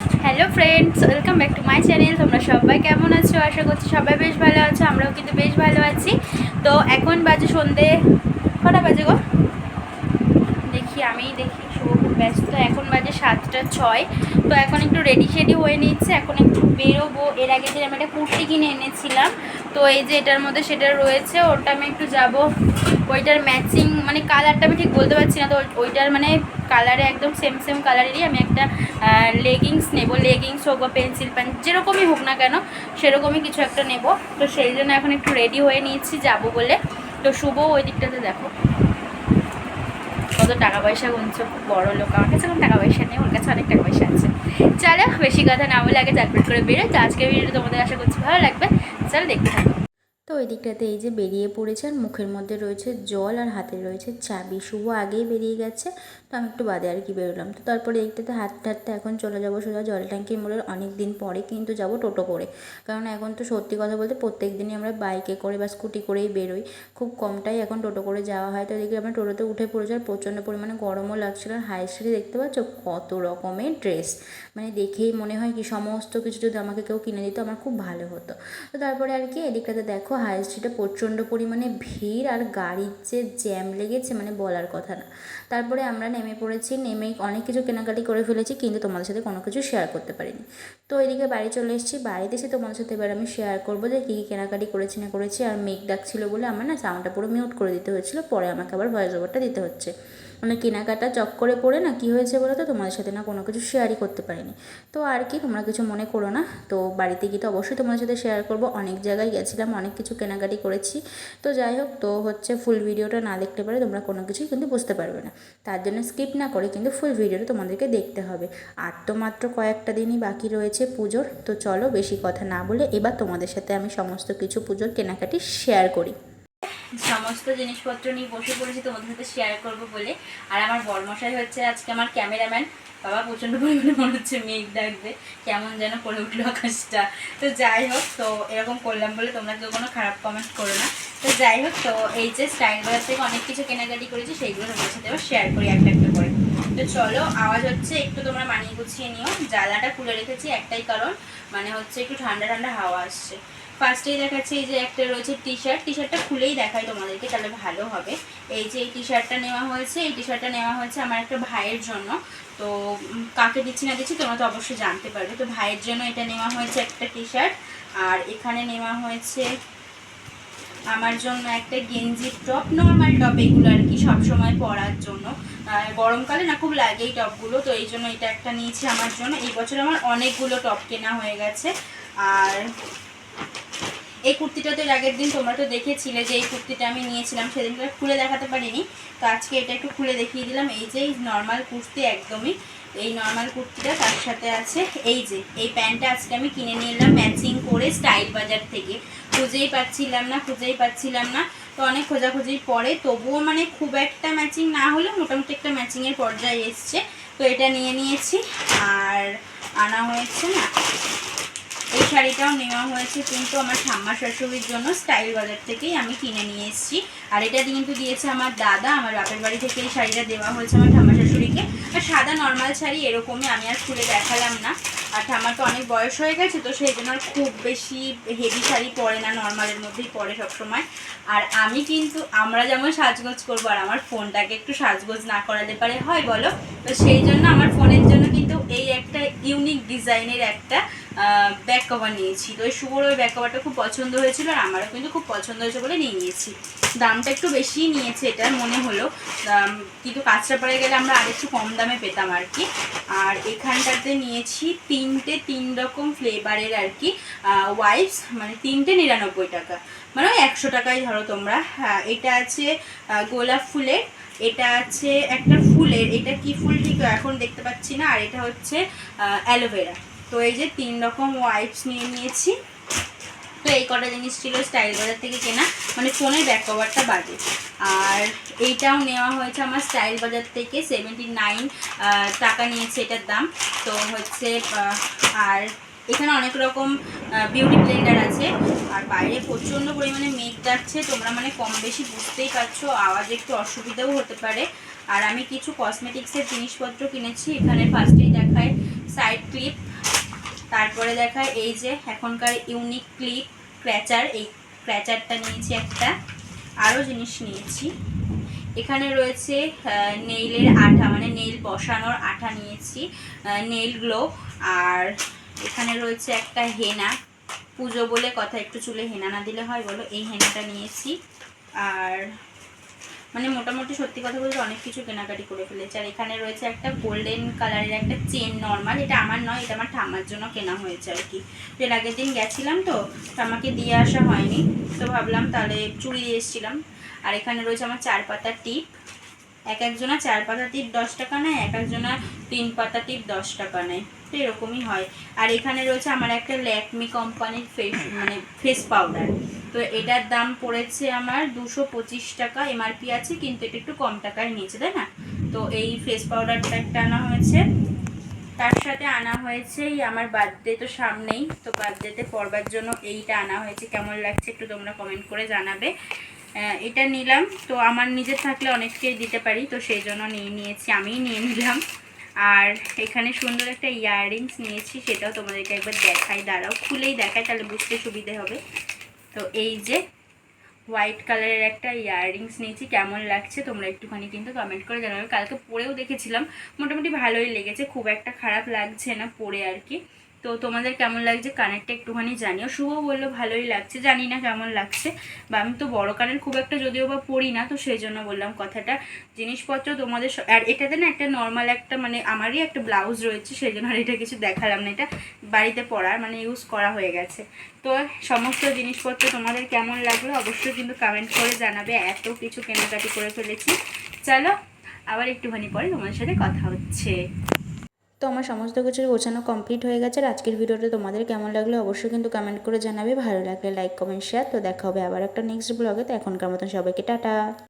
Hello friends welcome back to my channel তোমরা সবাই কেমন আছো? আশা করছি সবাই বেশ ভালো আছো, আমরাও কিন্তু বেশ ভালো আছি। তো এখন বাজে সন্ধে কটা বাজে গো? দেখি আমি দেখি, শুভ খুব ব্যস্ত। এখন বাজে সাতটা ছয়। তো এখন একটু রেডি শেডি হয়ে নিচ্ছে এখন একটু বেরোবো। এর আগে যে আমি একটা কুর্তি কিনে এনেছিলাম, তো এই যে এটার মধ্যে সেটা রয়েছে, ওটা আমি একটু যাব। ওইটার ম্যাচিং মানে কালারটা আমি ঠিক বলতে পারছি না, তো ওইটার মানে কালারে একদম সেম সেম কালারেরই আমি একটা লেগিংস নেব। লেগিংস হোক বা পেন্সিল প্যান্ট যেরকমই হোক না কেন, সেরকমই কিছু একটা নেব। তো সেই জন্য এখন একটু রেডি হয়ে নিয়েছি, যাব বলে। তো শুভ ওই দিকটাতে দেখো। কত টাকা পয়সা গুনছো, খুব বড় লোক, আমার কাছে টাকা পয়সা নেই, ওর কাছে অনেক টাকা পয়সা আছে। চলো, বেশি কথা না বলে আগে চাটপট করে বেরো তো আজকে ভিডিওটা তোমাদের আশা করছি ভালো লাগবে। চলো, দেখতে থাকো। তো ওই দিকটাতে এই যে বেরিয়ে পড়েছে আর মুখের মধ্যে রয়েছে জল আর হাতে রয়েছে চাবি। শুভ আগেই বেরিয়ে গেছে, তো আমি একটু বাদে আর কি বেরোলাম। তো তারপরে এইটাতে হাত হাঁটতে এখন চলে যাব সোজা জল ট্যাঙ্কির মোড়ে অনেক দিন পরে, কিন্তু যাব টোটো করে। কারণ এখন তো সত্যি কথা বলতে প্রত্যেক দিনই আমরা বাইকে করে বা স্কুটি করেই বেরোই। খুব কমটাই এখন টোটো করে যাওয়া হয়। তো এদিকে আমরা টোটোতে উঠে পড়েছি আর প্রচণ্ড পরিমাণে গরমও লাগছিল আর হাই স্ট্রিটে দেখতে পাচ্ছ কত রকমের ড্রেস। মানে দেখেই মনে হয় কি সমস্ত কিছু যদি আমাকে কেউ কিনে দিত আমার খুব ভালো হতো। তো তারপরে আর কি এদিকটাতে দেখো হাই স্ট্রিটে প্রচণ্ড পরিমাণে ভিড় আর গাড়ির যে জ্যাম লেগেছে মানে বলার কথা না। তারপরে আমরা নেমে পড়েছি, নেমে অনেক কিছু কেনাকাটি করে ফেলেছি, কিন্তু তোমাদের সাথে কোনো কিছু শেয়ার করতে পারিনি। তো এদিকে বাড়ি চলে এসেছি, বাড়িতে এসে তোমাদের সাথে এবার আমি শেয়ার করব যে কী কী কেনাকাটি করেছি না করেছি, আর মেঘ ডাকছিল বলে আমার না সাউন্ডটা পুরো মিউট করে দিতে হয়েছিল, পরে আমাকে আবার ভয়েস ওভারটা দিতে হচ্ছে। মানে কেনাকাটা চক্করে পড়ে না, কী হয়েছে বলো তো? তোমাদের সাথে না কোনো কিছু শেয়ারই করতে পারিনি। তো আর কি, তোমরা কিছু মনে করো না। তো বাড়িতে গিয়ে তো অবশ্যই তোমাদের সাথে শেয়ার করব। অনেক জায়গায় গেছিলাম, অনেক কিছু কেনাকাটি করেছি। তো যাই হোক, তো হচ্ছে ফুল ভিডিওটা না দেখতে পারে তোমরা কোনো কিছুই কিন্তু বুঝতে পারবে না। তার জন্য স্কিপ না করে কিন্তু ফুল ভিডিওটা তোমাদেরকে দেখতে হবে। আর তো মাত্র কয়েকটা দিনই বাকি রয়েছে পুজোর। তো চলো বেশি কথা না বলে এবার তোমাদের সাথে আমি সমস্ত কিছু পুজোর কেনাকাটি শেয়ার করি। সমস্ত জিনিসপত্র নিয়ে বসে পড়েছি, তোমাদের সাথে শেয়ার করব বলে। আর আমার বরমশাই হচ্ছে আজকে আমার ক্যামেরাম্যান বাবা, প্রচণ্ড পরিমাণে মনে হচ্ছে মেঘ ডাকবে। কেমন যেন করে উঠল আকাশটা। তো যাই হোক, তো এরকম করলাম বলে তোমরা কেউ কোনো খারাপ কমেন্ট করো না। তো যাই হোক, তো এই যে স্টাইল বাজার থেকে অনেক কিছু কেনাকাটি করেছি, সেইগুলো তোমাদের সাথে শেয়ার করি একটা একটা করে। তো চলো, আওয়াজ হচ্ছে একটু তোমরা মানিয়ে গুছিয়ে নিও। জ্বালাটা খুলে রেখেছি একটাই কারণ মানে হচ্ছে একটু ঠান্ডা ঠান্ডা হাওয়া আসছে। ফার্স্টেই দেখাচ্ছি এই যে একটা রয়েছে টি শার্ট টি শার্টটা খুলেই দেখাই তোমাদেরকে, তাহলে ভালো হবে। এই যে এই টি শার্টটা নেওয়া হয়েছে, এই টি শার্টটা নেওয়া হয়েছে আমার একটা ভাইয়ের জন্য। তো কাকে দিচ্ছি না দিচ্ছি তোমরা তো অবশ্যই জানতে পারবে। তো ভাইয়ের জন্য এটা নেওয়া হয়েছে একটা টি শার্ট আর এখানে নেওয়া হয়েছে আমার জন্য একটা গেঞ্জি টপ। নর্মাল টপ এগুলো আর কি সবসময় পরার জন্য। গরমকালে না খুব লাগে এই টপগুলো, তো এই জন্য এটা একটা নিয়েছি আমার জন্য। এই বছর আমার অনেকগুলো টপ কেনা হয়ে গেছে। আর এই কুর্তিটা তো আগের দিন তোমরা তো দেখেছিলে যে এই কুর্তিটা আমি নিয়েছিলাম, সেদিনটা খুলে দেখাতে পারিনি। তো আজকে এটা একটু খুলে দেখিয়ে দিলাম। এই যে নর্মাল কুর্তি একদমই, এই নর্মাল কুর্তিটা তার সাথে আছে। এই যে, এই প্যান্টটা আজকে আমি কিনে নিয়ে এলাম ম্যাচিং করে স্টাইল বাজার থেকে। খুঁজেই পাচ্ছিলাম না, খুঁজেই পাচ্ছিলাম না। তো অনেক খোঁজাখুঁজির পরে, তবুও মানে খুব একটা ম্যাচিং না হলেও মোটামুটি একটা ম্যাচিংয়ের পর্যায়ে এসছে। তো এটা নিয়ে নিয়েছি, আর আনা হয়েছে না। এই শাড়িটাও নেওয়া হয়েছে কিন্তু আমার ঠাম্মা শাশুড়ির জন্য স্টাইল বাজার থেকেই আমি কিনে নিয়ে এসেছি। আর এটা কিন্তু দিয়েছে আমার দাদা, আমার বাপের বাড়ি থেকে এই শাড়িটা দেওয়া হয়েছে আমার ঠাম্মা শাশুড়িকে। আর সাদা নর্মাল শাড়ি এরকমই আমি আর খুলে দেখালাম না। আর ঠাম্মার তো অনেক বয়স হয়ে গেছে, তো সেই জন্য খুব বেশি হেভি শাড়ি পরে না নর্মালের মধ্যেই পরে সবসময়। আর আমি কিন্তু, আমরা যেমন সাজগোজ করব, আর আমার ফোনটাকে একটু সাজগোজ না করালে পারে হয় বলো? তো সেই জন্য আমার ফোনের এই একটা ইউনিক ডিজাইনের একটা ব্যাক কভার নিয়েছি। তো ওই শুভর ওই ব্যাক কভারটা খুব পছন্দ হয়েছিল আর আমারও কিন্তু খুব পছন্দ হয়েছে বলে নিয়ে নিয়েছি। দামটা একটু বেশিই নিয়েছে এটা মনে হলো। কিন্তু কাঁচরাপাড়ায় গেলে আমরা আরেকটু কম দামে পেতাম আর কি। আর এখানটাতে নিয়েছি তিনটে তিন রকম ফ্লেভারের আর কি ওয়াইপস মানে তিনটে নিরানব্বই টাকা। মানে ওই একশো টাকায় ধরো তোমরা। হ্যাঁ এটা আছে গোলাপ ফুলের এটা আছে একটা ফুলের, এটা কি ফুল ঠিক এখন দেখতে পাচ্ছি না, আর এটা হচ্ছে অ্যালোভেরা তো এই যে তিন রকম ওয়াইপস নিয়ে নিয়েছি। তো এই কটা জিনিস ছিল স্টাইল বাজার থেকে কেনা মানে ফোনের ব্যাক কভারটা বাজে। আর এইটাও নেওয়া হয়েছে আমার স্টাইল বাজার থেকে সেভেন্টি নাইন টাকা নিয়েছে এটার দাম। তো হচ্ছে আর এখানে অনেক রকম বিউটি ব্লেন্ডার আছে। আর বাইরে প্রচণ্ড পরিমাণে মেঘ ডাকছে তোমরা মানে কম বেশি বুঝতেই পারছ, আওয়াজে একটু অসুবিধাও হতে পারে। আর আমি কিছু কসমেটিক্সের জিনিসপত্র কিনেছি। এখানে ফার্স্টেই দেখায় সাইড ক্লিপ তারপরে দেখায় এই যে এখনকার ইউনিক ক্লিপ ক্র্যাচার এই ক্র্যাচারটা নিয়েছি একটা। আরও জিনিস নিয়েছি। এখানে রয়েছে নেইলের আঠা মানে নেইল বসানোর আঠা নিয়েছি নেইল গ্লো আর এখানে রয়েছে একটা হেনা। পুজো বলে কথা, একটু চুলে হেনা না দিলে হয়, বলো। এই হেনাটা নিয়েছি। আর মানে মোটামুটি সত্যি কথা বলতে অনেক কিছু কেনাকাটি করে ফেলেছি। আর এখানে রয়েছে একটা গোল্ডেন কালারের একটা চেন নর্মাল এটা আমার নয়, এটা আমার ঠাম্মার জন্য কেনা হয়েছে আর কি। তো এর আগের দিন গেছিলাম তো ঠাম্মাকে দিয়ে আসা হয়নি। তো ভাবলাম তাহলে চুড়ি দিয়ে এসেছিলাম। আর এখানে রয়েছে আমার চার পাতা টিপ। এক একজনা চার পাতা টিপ দশ টাকা নেয়, এক একজনা তিন পাতা টিপ দশ টাকা নেয়। তো এরকমই হয়। আর এখানে রয়েছে আমার একটা ল্যাকমি কোম্পানির ফেস মানে ফেস পাউডার। তো এটার দাম পড়েছে আমার দুশো পঁচিশ টাকা এমআরপি আছে, কিন্তু এটা একটু কম টাকায় নিয়েছে, তাই না? তো এই ফেস পাউডারটা একটা আনা হয়েছে। তার সাথে আনা হয়েছে এই আমার বার্থডে তো সামনেই, তো বার্থডেতে পড়বার জন্য এইটা আনা হয়েছে। কেমন লাগছে একটু তোমরা কমেন্ট করে জানাবে। এটা নিলাম। তো আমার নিজের থাকলে অনেককেই দিতে পারি, তো সেই জন্য নিয়ে নিয়েছি, আমিই নিয়ে নিলাম। আর এখানে সুন্দর একটা ইয়াররিংস নিয়েছি, সেটাও তোমাদেরকে একবার দেখাই। দাঁড়াও, খুলেই দেখায় তাহলে বুঝতে সুবিধে হবে। তো এই যে হোয়াইট কালারের একটা ইয়াররিংস নিয়েছি, কেমন লাগছে তোমরা একটুখানি কিন্তু কমেন্ট করে জানাবে। কালকে পরেও দেখেছিলাম, মোটামুটি ভালোই লেগেছে, খুব একটা খারাপ লাগছে না পরে আর কি। তো তোমাদের কেমন লাগছে? কানেরটা একটুখানি জানিও। শুভ বলল, ভালোই লাগছে। জানি না কেমন লাগছে, বা আমি তো বড় কানের খুব একটা যদিও বা পড়ি না, তো সেই জন্য বললাম কথাটা। জিনিসপত্র তোমাদের আর এটাতে না একটা নর্মাল একটা মানে আমারই একটা ব্লাউজ রয়েছে, সেই জন্য আর এটা কিছু দেখালাম না। এটা বাড়িতে পরার মানে ইউজ করা হয়ে গেছে। তো সমস্ত জিনিসপত্র তোমাদের কেমন লাগল অবশ্যই কিন্তু কমেন্ট করে জানাবে। এত কিছু কেনাকাটি করে ফেলেছি। চলো, আবার একটুখানি পরে তোমাদের সাথে কথা হচ্ছে। তো আমার সমস্ত কিছু গোছানো কমপ্লিট হয়ে গেছে। আর আজকের ভিডিওটা তোমাদের কেমন লাগল অবশ্যই কিন্তু কমেন্ট করে জানাবে। ভালো লাগলে লাইক কমেন্ট শেয়ার তো দেখা হবে আবার একটা নেক্সট ব্লগে তো এখনকার মতন সবাইকে টাটা।